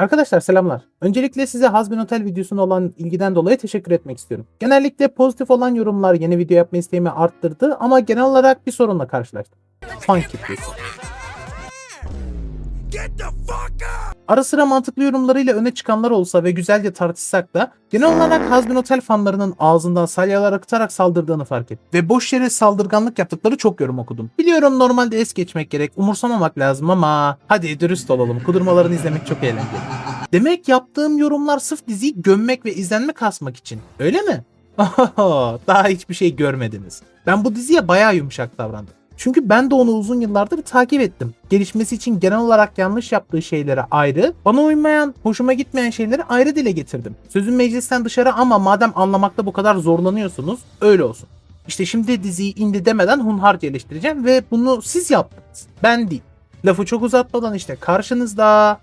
Arkadaşlar selamlar. Öncelikle size Hazbin Hotel videosuna olan ilgiden dolayı teşekkür etmek istiyorum. Genellikle pozitif olan yorumlar yeni video yapma isteğimi arttırdı ama genel olarak bir sorunla karşılaştım. Fan kitlesi. Ara sıra mantıklı yorumlarıyla öne çıkanlar olsa ve güzelce tartışsak da genel olarak Hazbin Hotel fanlarının ağzından salyalar akıtarak saldırdığını fark ettim. Ve boş yere saldırganlık yaptıkları çok yorum okudum. Biliyorum normalde es geçmek gerek, umursamamak lazım ama hadi dürüst olalım. Kudurmalarını izlemek çok eğlenceli. Demek yaptığım yorumlar sırf diziyi gömmek ve izlenme kasmak için. Öyle mi? Daha hiçbir şey görmediniz. Ben bu diziye bayağı yumuşak davrandım. Çünkü ben de onu uzun yıllardır takip ettim. Gelişmesi için genel olarak yanlış yaptığı şeyleri ayrı, bana uymayan, hoşuma gitmeyen şeyleri ayrı dile getirdim. Sözün meclisten dışarı ama madem anlamakta bu kadar zorlanıyorsunuz, öyle olsun. İşte şimdi diziyi indi demeden hunharca eleştireceğim ve bunu siz yaptınız. Ben değil. Lafı çok uzatmadan işte karşınızda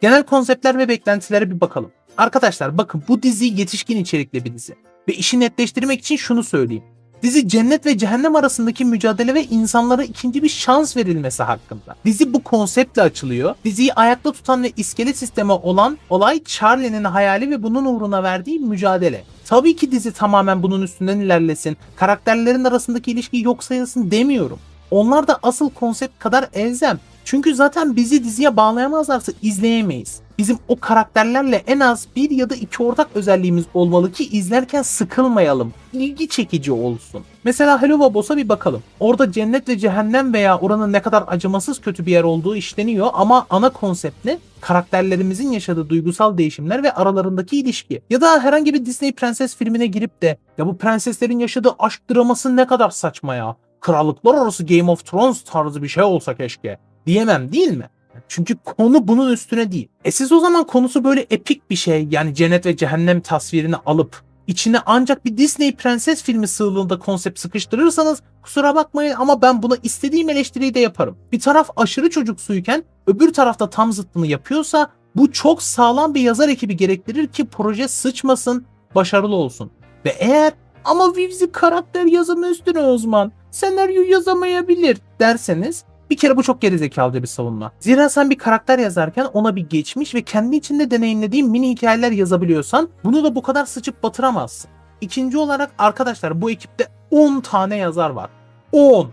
Genel konseptler ve beklentilere bir bakalım. Arkadaşlar bakın bu dizi yetişkin içerikli bir dizi. Ve işi netleştirmek için şunu söyleyeyim. Dizi cennet ve cehennem arasındaki mücadele ve insanlara ikinci bir şans verilmesi hakkında. Dizi bu konseptle açılıyor. Diziyi ayakta tutan ve iskelet sistemi olan olay Charlie'nin hayali ve bunun uğruna verdiği mücadele. Tabii ki dizi tamamen bunun üstünden ilerlesin, karakterlerin arasındaki ilişki yok sayılsın demiyorum. Onlar da asıl konsept kadar elzem. Çünkü zaten bizi diziye bağlayamazlarsa izleyemeyiz. Bizim o karakterlerle en az bir ya da iki ortak özelliğimiz olmalı ki izlerken sıkılmayalım. İlgi çekici olsun. Mesela Hello Boss'a bir bakalım. Orada cennet ve cehennem veya oranın ne kadar acımasız kötü bir yer olduğu işleniyor ama ana konsept ne? Karakterlerimizin yaşadığı duygusal değişimler ve aralarındaki ilişki. Ya da herhangi bir Disney prenses filmine girip de ya bu prenseslerin yaşadığı aşk draması ne kadar saçma ya. Krallıklar arası Game of Thrones tarzı bir şey olsa keşke diyemem değil mi? Çünkü konu bunun üstüne değil. E siz o zaman konusu böyle epik bir şey yani cennet ve cehennem tasvirini alıp içine ancak bir Disney prenses filmi sığlığında konsept sıkıştırırsanız kusura bakmayın ama ben buna istediğim eleştiriyi de yaparım. Bir taraf aşırı çocuksuyken öbür tarafta tam zıttını yapıyorsa bu çok sağlam bir yazar ekibi gerektirir ki proje sıçmasın, başarılı olsun. Ve eğer ama Vivzi karakter yazımı üstüne uzman, senaryo yazamayabilir derseniz bir kere bu çok gerizekalıca bir savunma. Zira sen bir karakter yazarken ona bir geçmiş ve kendi içinde deneyimlediğin mini hikayeler yazabiliyorsan bunu da bu kadar sıçıp batıramazsın. İkinci olarak arkadaşlar bu ekipte 10 tane yazar var. 10.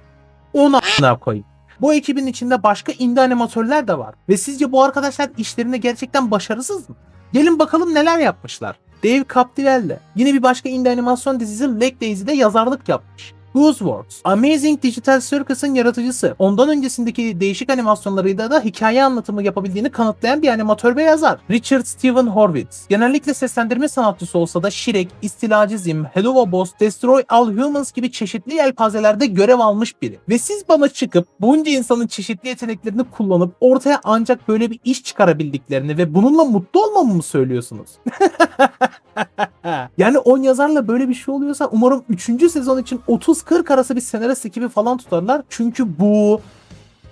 10 a**ına koyayım. Bu ekibin içinde başka indie animatörler de var. Ve sizce bu arkadaşlar işlerinde gerçekten başarısız mı? Gelin bakalım neler yapmışlar. Dave Capdevelle yine bir başka indie animasyon dizisi Leg Daisy'de yazarlık yapmış. Gooseworks, Amazing Digital Circus'ın yaratıcısı. Ondan öncesindeki değişik animasyonlarıyla da hikaye anlatımı yapabildiğini kanıtlayan bir animatör ve yazar. Richard Steven Horvitz. Genellikle seslendirme sanatçısı olsa da Shrek, İstilacı Zim, Hello Boss, Destroy All Humans gibi çeşitli yelpazelerde görev almış biri. Ve siz bana çıkıp bunca insanın çeşitli yeteneklerini kullanıp ortaya ancak böyle bir iş çıkarabildiklerini ve bununla mutlu olmamı mı söylüyorsunuz? yani 10 yazarla böyle bir şey oluyorsa umarım 3. sezon için 30-40 arası bir senarist ekibi falan tutarlar. Çünkü bu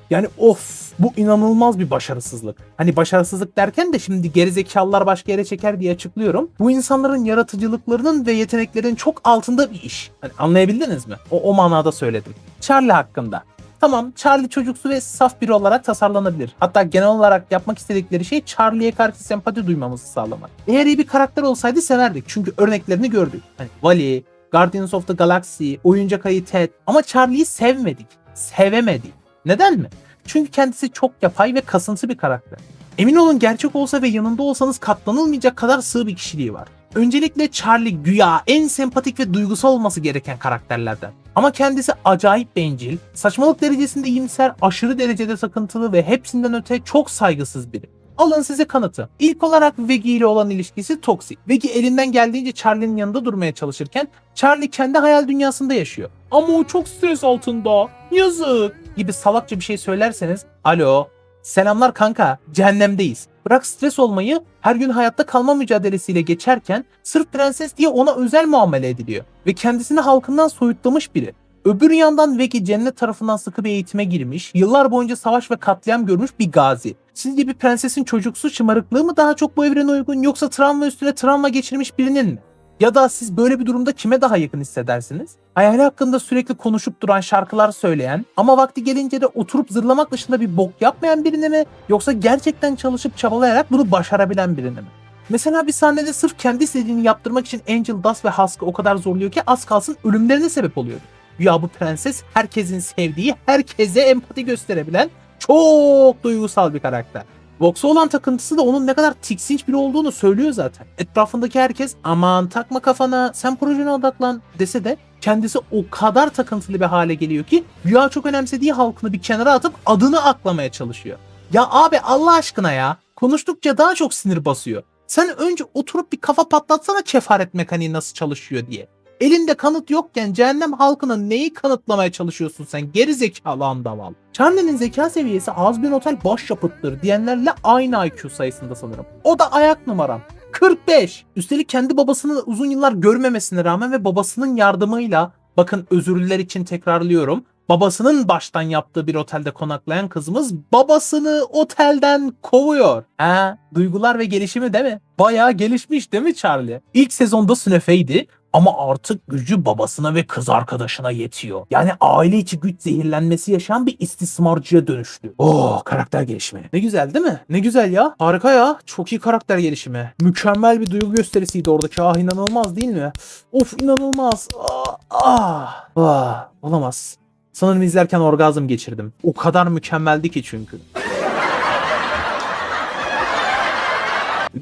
yani of bu inanılmaz bir başarısızlık. Hani başarısızlık derken de şimdi gerizekalılar başka yere çeker diye açıklıyorum. Bu insanların yaratıcılıklarının ve yeteneklerinin çok altında bir iş. Hani anlayabildiniz mi? O, o manada söyledim. Charlie hakkında. Tamam Charlie çocuksu ve saf biri olarak tasarlanabilir. Hatta genel olarak yapmak istedikleri şey Charlie'ye karşı sempati duymamızı sağlamak. Eğer iyi bir karakter olsaydı severdik. Çünkü örneklerini gördük. Hani Wally, Guardians of the Galaxy, Oyuncak Ayı Ted. Ama Charlie'yi sevmedik. Sevemedik. Neden mi? Çünkü kendisi çok yapay ve kasıntı bir karakter. Emin olun gerçek olsa ve yanında olsanız katlanılmayacak kadar sığ bir kişiliği var. Öncelikle Charlie güya en sempatik ve duygusal olması gereken karakterlerden. Ama kendisi acayip bencil, saçmalık derecesinde iyimser, aşırı derecede sakıntılı ve hepsinden öte çok saygısız biri. Alın size kanıtı. İlk olarak Veggie ile olan ilişkisi toksik. Veggie elinden geldiğince Charlie'nin yanında durmaya çalışırken Charlie kendi hayal dünyasında yaşıyor. Ama o çok stres altında. Yazık gibi salakça bir şey söylerseniz alo selamlar kanka cehennemdeyiz. Bırak stres olmayı her gün hayatta kalma mücadelesiyle geçerken sırf prenses diye ona özel muamele ediliyor. Ve kendisini halkından soyutlamış biri. Öbür yandan Veki cennet tarafından sıkı bir eğitime girmiş, yıllar boyunca savaş ve katliam görmüş bir gazi. Sizce bir prensesin çocuksu şımarıklığı mı daha çok bu evrene uygun yoksa travma üstüne travma geçirmiş birinin mi? Ya da siz böyle bir durumda kime daha yakın hissedersiniz? Hayali hakkında sürekli konuşup duran şarkılar söyleyen ama vakti gelince de oturup zırlamak dışında bir bok yapmayan birine mi? Yoksa gerçekten çalışıp çabalayarak bunu başarabilen birine mi? Mesela bir sahnede sırf kendi istediğini yaptırmak için Angel, Dust ve Husk'ı o kadar zorluyor ki az kalsın ölümlerine sebep oluyor. Ya bu prenses herkesin sevdiği, herkese empati gösterebilen çok duygusal bir karakter. Vox'a olan takıntısı da onun ne kadar tiksinç biri olduğunu söylüyor zaten. Etrafındaki herkes aman takma kafana sen projene odaklan dese de kendisi o kadar takıntılı bir hale geliyor ki Rüya çok önemsediği halkını bir kenara atıp adını aklamaya çalışıyor. Ya abi Allah aşkına ya konuştukça daha çok sinir basıyor. Sen önce oturup bir kafa patlatsana kefaret mekaniği nasıl çalışıyor diye. Elinde kanıt yokken cehennem halkına neyi kanıtlamaya çalışıyorsun sen geri zekalı andaval. Charlie'nin zeka seviyesi Azbin Otel başyapıttır diyenlerle aynı IQ sayısında sanırım. O da ayak numaram. 45. Üstelik kendi babasını uzun yıllar görmemesine rağmen ve babasının yardımıyla bakın özürlüler için tekrarlıyorum. Babasının baştan yaptığı bir otelde konaklayan kızımız babasını otelden kovuyor. Ha, duygular ve gelişimi değil mi? Bayağı gelişmiş değil mi Charlie? İlk sezonda sünefeydi ama artık gücü babasına ve kız arkadaşına yetiyor. Yani aile içi güç zehirlenmesi yaşayan bir istismarcıya dönüştü. Oh karakter gelişimi. Ne güzel değil mi? Ne güzel ya. Harika ya. Çok iyi karakter gelişimi. Mükemmel bir duygu gösterisiydi oradaki. Ah inanılmaz değil mi? Of inanılmaz. Ah, ah, ah. Olamaz. Sanırım izlerken orgazm geçirdim. O kadar mükemmeldi ki çünkü.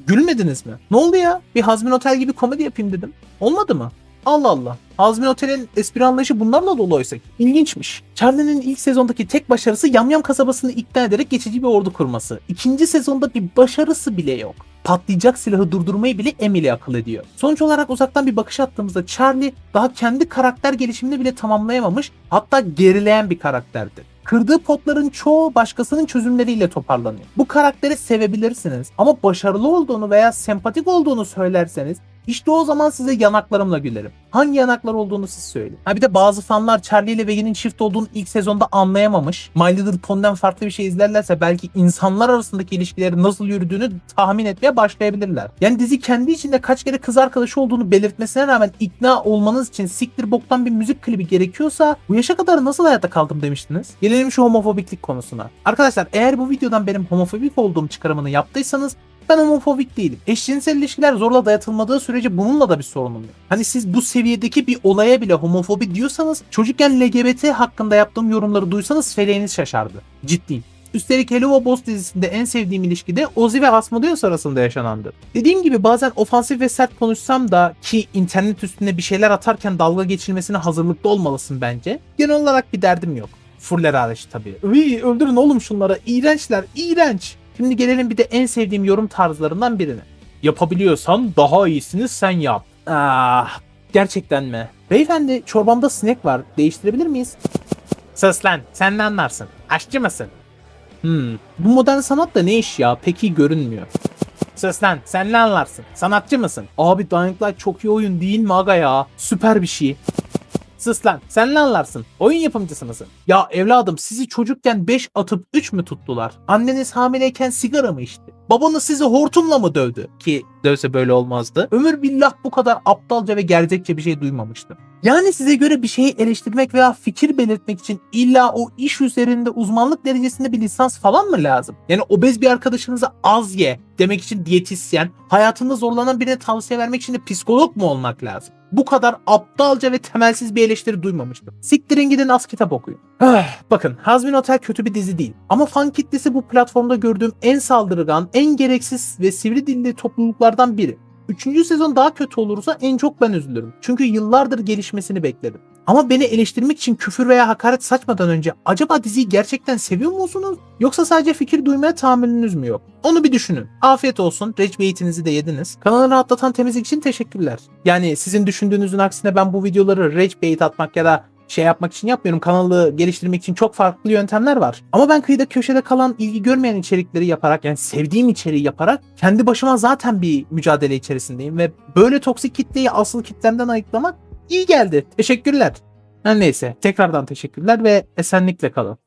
Gülmediniz mi? Ne oldu ya? Bir Hazmin Otel gibi komedi yapayım dedim. Olmadı mı? Allah Allah. Hazmin Otel'in espri anlayışı bunlarla dolu oysa. ki. İlginçmiş. Charlie'nin ilk sezondaki tek başarısı Yamyam kasabasını ikna ederek geçici bir ordu kurması. İkinci sezonda bir başarısı bile yok. Patlayacak silahı durdurmayı bile Emily akıl ediyor. Sonuç olarak uzaktan bir bakış attığımızda Charlie daha kendi karakter gelişimini bile tamamlayamamış hatta gerileyen bir karakterdi. Kırdığı potların çoğu başkasının çözümleriyle toparlanıyor. Bu karakteri sevebilirsiniz ama başarılı olduğunu veya sempatik olduğunu söylerseniz işte o zaman size yanaklarımla gülerim. Hangi yanaklar olduğunu siz söyleyin. Ha bir de bazı fanlar Charlie ile Veggie'nin çift olduğunu ilk sezonda anlayamamış. My Little Pony'den farklı bir şey izlerlerse belki insanlar arasındaki ilişkilerin nasıl yürüdüğünü tahmin etmeye başlayabilirler. Yani dizi kendi içinde kaç kere kız arkadaşı olduğunu belirtmesine rağmen ikna olmanız için siktir boktan bir müzik klibi gerekiyorsa bu yaşa kadar nasıl hayatta kaldım demiştiniz? Gelelim şu homofobiklik konusuna. Arkadaşlar eğer bu videodan benim homofobik olduğum çıkarımını yaptıysanız ben homofobik değilim. Eşcinsel ilişkiler zorla dayatılmadığı sürece bununla da bir sorunum yok. Hani siz bu seviyedeki bir olaya bile homofobi diyorsanız çocukken LGBT hakkında yaptığım yorumları duysanız feleğiniz şaşardı. Ciddiyim. Üstelik Hello Boss dizisinde en sevdiğim ilişki de Ozzy ve Asmodeus arasında yaşanandı. Dediğim gibi bazen ofansif ve sert konuşsam da ki internet üstüne bir şeyler atarken dalga geçilmesine hazırlıklı olmalısın bence. Genel olarak bir derdim yok. Fuller hariç tabii. Uy, öldürün oğlum şunları. İğrençler, iğrenç. Şimdi gelelim bir de en sevdiğim yorum tarzlarından birine. Yapabiliyorsan daha iyisini sen yap. Ah, gerçekten mi? Beyefendi çorbamda sinek var. Değiştirebilir miyiz? Sus sen ne anlarsın? Aşçı mısın? Hmm, bu modern sanat da ne iş ya? Pek iyi görünmüyor. Sus sen ne anlarsın? Sanatçı mısın? Abi Dying Light çok iyi oyun değil mi aga ya? Süper bir şey. Sus lan sen ne anlarsın? Oyun yapımcısı mısın? Ya evladım sizi çocukken 5 atıp 3 mü tuttular? Anneniz hamileyken sigara mı içti? Babanız sizi hortumla mı dövdü? Ki dövse böyle olmazdı. Ömür billah bu kadar aptalca ve gerzekçe bir şey duymamıştım. Yani size göre bir şeyi eleştirmek veya fikir belirtmek için illa o iş üzerinde uzmanlık derecesinde bir lisans falan mı lazım? Yani obez bir arkadaşınıza az ye demek için diyetisyen, hayatında zorlanan birine tavsiye vermek için de psikolog mu olmak lazım? Bu kadar aptalca ve temelsiz bir eleştiri duymamıştım. Siktirin gidin az kitap okuyun. Ah, Bakın Hazmin Hotel kötü bir dizi değil. Ama fan kitlesi bu platformda gördüğüm en saldırgan, en gereksiz ve sivri dilli topluluklardan biri. Üçüncü sezon daha kötü olursa en çok ben üzülürüm. Çünkü yıllardır gelişmesini bekledim. Ama beni eleştirmek için küfür veya hakaret saçmadan önce acaba diziyi gerçekten seviyor musunuz? Yoksa sadece fikir duymaya tahammülünüz mü yok? Onu bir düşünün. Afiyet olsun. Rage de yediniz. Kanalı rahatlatan temizlik için teşekkürler. Yani sizin düşündüğünüzün aksine ben bu videoları rage atmak ya da şey yapmak için yapmıyorum. Kanalı geliştirmek için çok farklı yöntemler var. Ama ben kıyıda köşede kalan ilgi görmeyen içerikleri yaparak yani sevdiğim içeriği yaparak kendi başıma zaten bir mücadele içerisindeyim ve böyle toksik kitleyi asıl kitlemden ayıklamak iyi geldi. Teşekkürler. Her neyse tekrardan teşekkürler ve esenlikle kalın.